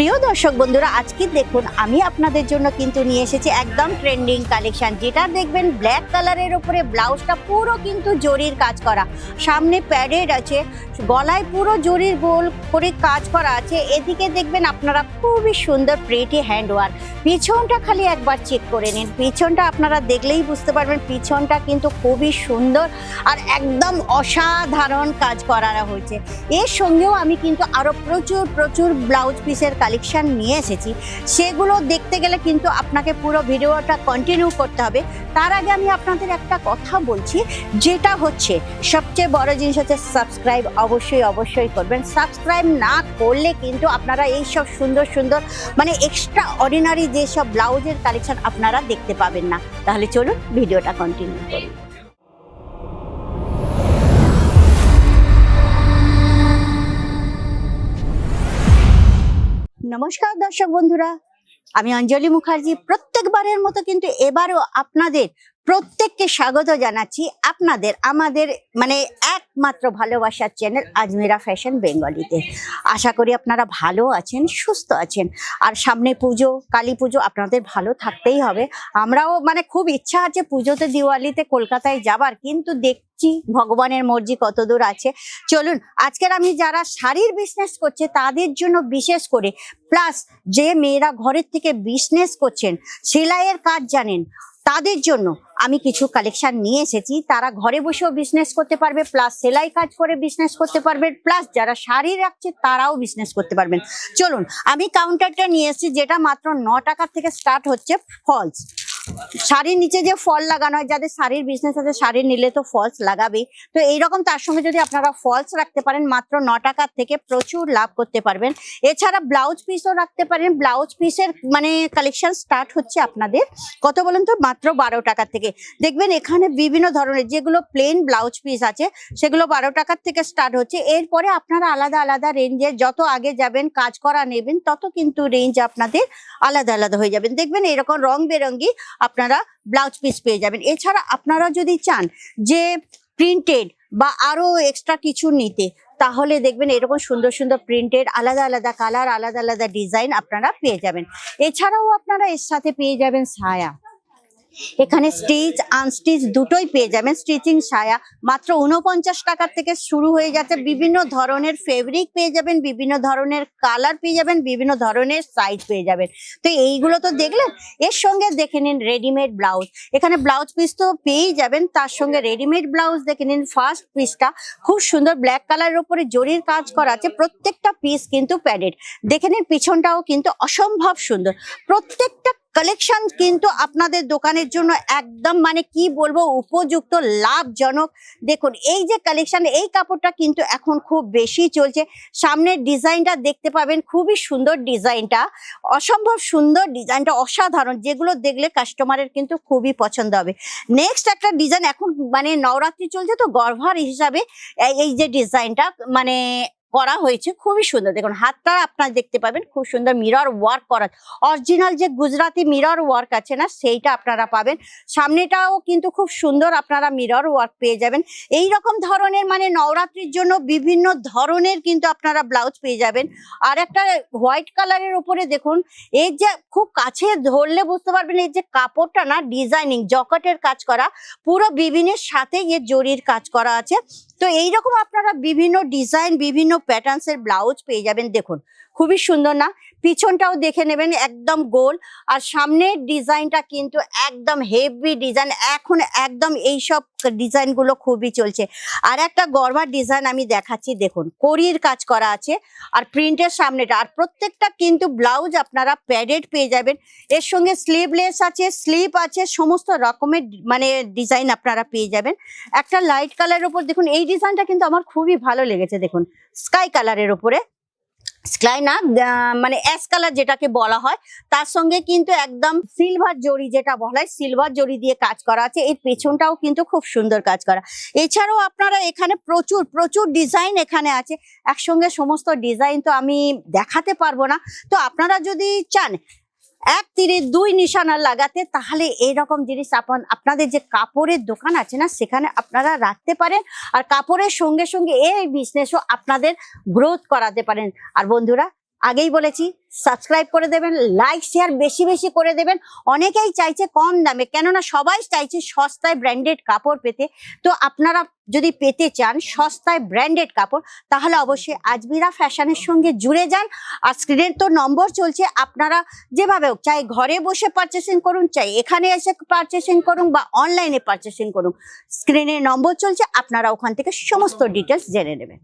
প্রিয় দর্শক বন্ধুরা, আজকে দেখুন, আমি আপনাদের জন্য কিন্তু নিয়ে এসেছি একদম ট্রেন্ডিং কালেকশন যেটা দেখবেন ব্ল্যাক কালারের উপরে ব্লাউজটা পুরো কিন্তু জরির কাজ করা। সামনে প্যাডেড আছে, গলায় পুরো জরির গোল করে কাজ করা আছে। এদিকে দেখবেন আপনারা খুবই সুন্দর প্রেটি হ্যান্ড ওয়ার্ক পিছনটা খালি একবার চেক করে নিন। পিছনটা আপনারা দেখলেই বুঝতে পারবেন, পিছনটা কিন্তু খুবই সুন্দর আর একদম অসাধারণ কাজ করা হয়েছে। এর সঙ্গেও আমি কিন্তু আরও প্রচুর প্রচুর ব্লাউজ পিসের কালেকশন নিয়ে এসেছি, সেগুলো দেখতে গেলে কিন্তু আপনাকে পুরো ভিডিওটা কন্টিনিউ করতে হবে। তার আগে আমি আপনাদের একটা কথা বলছি, যেটা হচ্ছে, সবচেয়ে বড় জিনিস হচ্ছে সাবস্ক্রাইব অবশ্যই অবশ্যই করবেন। সাবস্ক্রাইব না করলে কিন্তু আপনারা এই সব সুন্দর সুন্দর মানে এক্সট্রা অর্ডিনারি যেসব ব্লাউজের কালেকশান আপনারা দেখতে পাবেন না। তাহলে চলুন, ভিডিওটা কন্টিনিউ করুন নমস্কার দর্শক বন্ধুরা আমি অঞ্জলি মুখার্জি। প্রত্যেকবারের মতো কিন্তু এবারও আপনাদের প্রত্যেককে স্বাগত জানাচ্ছি আপনাদের, আমাদের মানে একমাত্র ভালোবাসার চ্যানেল আজমেরা ফ্যাশন বেঙ্গলিতে আশা করি আপনারা ভালো আছেন, সুস্থ আছেন। আর সামনে পুজো, কালী পুজো, আপনাদের ভালো থাকতেই হবে। আমরাও মানে খুব ইচ্ছা আছে পুজোতে দিওয়ালিতে কলকাতায় যাবার, কিন্তু দেখছি ভগবানের মর্জি কত দূর আছে। চলুন, আজকের আমি যারা শাড়ির বিজনেস করছে, তাদের জন্য বিশেষ করে প্লাস যে মেয়েরা ঘরের থেকে বিজনেস করছেন, সেলাইয়ের কাজ জানেন। তাদের জন্য আমি কিছু কালেকশন নিয়ে এসেছি। তারা ঘরে বসেও বিজনেস করতে পারবে প্লাস সেলাই কাজ করে বিজনেস করতে পারবে প্লাস যারা শাড়ি রাখছে তারাও বিজনেস করতে পারবেন। চলুন, আমি কাউন্টারটা নিয়ে এসেছি, যেটা মাত্র ন টাকার থেকে স্টার্ট হচ্ছে ফলস শাড়ির নিচে যে ফল লাগানো হয়, যাদের শাড়ির বিজনেস আছে, শাড়ি নিলে তো ফলস লাগাবেই। তো এইরকম তার সঙ্গে যদি আপনারা ফলস রাখতে পারেন, মাত্র ন টাকার থেকে প্রচুর লাভ করতে পারবেন। এছাড়া ব্লাউজ পিসও রাখতে পারেন। ব্লাউজ পিসের মানে কালেকশন স্টার্ট হচ্ছে আপনাদের কত বলেন তো? মাত্র বারো টাকার থেকে। দেখবেন এখানে বিভিন্ন ধরনের যেগুলো প্লেন ব্লাউজ পিস আছে, সেগুলো বারো টাকার থেকে স্টার্ট হচ্ছে। এরপরে আপনারা আলাদা আলাদা রেঞ্জের যত আগে যাবেন, কাজ করা নেবেন, তত কিন্তু রেঞ্জ আপনাদের আলাদা আলাদা হয়ে যাবেন। দেখবেন এরকম রং বেরঙ্গি আপনারা ব্লাউজ পিস পেয়ে যাবেন। এছাড়া আপনারা যদি চান যে প্রিন্টেড বা আরও এক্সট্রা কিছু নিতে, তাহলে দেখবেন এরকম সুন্দর সুন্দর প্রিন্টেড আলাদা আলাদা কালার আলাদা আলাদা ডিজাইন আপনারা পেয়ে যাবেন। এছাড়াও আপনারা এর সাথে পেয়ে যাবেন ছায়া এখানে স্টিচ, আনস্টিচ দুটোই পেয়ে যাবেন। স্টিচিং সায়া, মাত্র উনপঞ্চাশ টাকার থেকে শুরু হয়ে যাচ্ছে। বিভিন্ন ধরনের ফেব্রিক পেয়ে যাবেন, বিভিন্ন ধরনের কালার পেয়ে যাবেন, বিভিন্ন ধরনের সাইজ পেয়ে যাবেন। তো এইগুলো তো দেখলেন? এর সঙ্গে দেখে নিন রেডিমেড ব্লাউজ এখানে ব্লাউজ পিস তো পেয়েই যাবেন, তার সঙ্গে রেডিমেড ব্লাউজ দেখে নিন। ফার্স্ট পিসটা খুব সুন্দর ব্ল্যাক কালারের উপরে জরির কাজ করা আছে। প্রত্যেকটা পিস কিন্তু প্যাডেড দেখে নিন, পিছনটাও কিন্তু অসম্ভব সুন্দর। প্রত্যেকটা কালেকশন কিন্তু আপনাদের দোকানের জন্য একদম মানে কি বলব উপযুক্ত লাভজনক। দেখুন এই যে কালেকশন এই কাপড়টা কিন্তু এখন খুব বেশি চলছে। সামনের ডিজাইনটা দেখতে পাবেন খুবই সুন্দর ডিজাইনটা। অসম্ভব সুন্দর ডিজাইনটা অসাধারণ যেগুলো দেখলে কাস্টমারের কিন্তু খুবই পছন্দ হবে। নেক্সট একটা ডিজাইন এখন মানে নবরাত্রি চলছে তো গর্ভার হিসাবে এই- এই যে ডিজাইনটা মানে করা হয়েছে, খুবই সুন্দর। দেখুন, হাতটা আপনারা দেখতে পাবেন, খুব সুন্দর মিরর ওয়ার্ক করা অরিজিনাল যে গুজরাতি মিরর ওয়ার্ক আছে না, সেইটা আপনারা পাবেন। সামনেটাও কিন্তু খুব সুন্দর আপনারা মিরর ওয়ার্ক পেয়ে যাবেন। এই রকম ধরনের মানে নবরাত্রির জন্য বিভিন্ন ধরনের কিন্তু আপনারা ব্লাউজ পেয়ে যাবেন। আর একটা হোয়াইট কালারের উপরে দেখুন, এই যে খুব কাছে ধরলে বুঝতে পারবেন, এই যে কাপড়টা না ডিজাইনিং জকটের কাজ করা, পুরো বিভিন্নের সাথে এর জরির কাজ করা আছে। তো এইরকম আপনারা বিভিন্ন ডিজাইন বিভিন্ন প্যাটার্নস এর ব্লাউজ পেয়ে যাবেন, দেখুন। খুবই সুন্দর না? পিছনটাও দেখে নেবেন, একদম গোল। আর সামনের ডিজাইনটা কিন্তু একদম হেভি ডিজাইন এখন একদম এইসব ডিজাইনগুলো খুবই চলছে। আর একটা গরবার ডিজাইন আমি দেখাচ্ছি, দেখুন। করির কাজ করা আছে, আর প্রিন্টের সামনেটা। আর প্রত্যেকটা কিন্তু ব্লাউজ আপনারা প্যাডেড পেয়ে যাবেন। এর সঙ্গে স্লিভলেস আছে স্লিপ আছে, সমস্ত রকমের মানে ডিজাইন আপনারা পেয়ে যাবেন। একটা লাইট কালারের উপর, দেখুন, এই ডিজাইনটা কিন্তু আমার খুবই ভালো লেগেছে, দেখুন। স্কাই কালারের উপরে। স্কাই না মানে অ্যাশ কালার যেটাকে বলা হয়, তার সঙ্গে কিন্তু একদম সিলভার জড়ি যেটা বলা হয় সিলভার জড়ি দিয়ে কাজ করা আছে। এর পেছনটাও কিন্তু খুব সুন্দর কাজ করা। এছাড়াও আপনারা এখানে প্রচুর প্রচুর ডিজাইন এখানে আছে। একসঙ্গে সমস্ত ডিজাইন তো আমি দেখাতে পারব না। তো আপনারা যদি চান এক তীরে দুই নিশানা লাগাতে, তাহলে এইরকম জিনিস আপন আপনাদের যে কাপড়ের দোকান আছে না, সেখানে আপনারা রাখতে পারেন। আর কাপড়ের সঙ্গে সঙ্গে এই বিজনেসও আপনাদের গ্রোথ করাতে পারেন। আর বন্ধুরা আগেই বলেছি সাবস্ক্রাইব করে দেবেন লাইক শেয়ার বেশি বেশি করে দেবেন। অনেকেই চাইছে কম দামে, কেননা সবাই চাইছে সস্তায় ব্র্যান্ডেড কাপড় পেতে। তো আপনারা যদি পেতে চান সস্তায় ব্র্যান্ডেড কাপড়, তাহলে অবশ্যই আজমিরা ফ্যাশনের সঙ্গে জুড়ে যান। আর স্ক্রিনের তো নম্বর চলছে, আপনারা যেভাবে হোক, চাই ঘরে বসে পারচেসিং করুন, চাই এখানে এসে পারচেসিং করুন বা অনলাইনে পারচেসিং করুন। স্ক্রিনে নম্বর চলছে, আপনারা ওখান থেকে সমস্ত ডিটেলস জেনে নেবেন।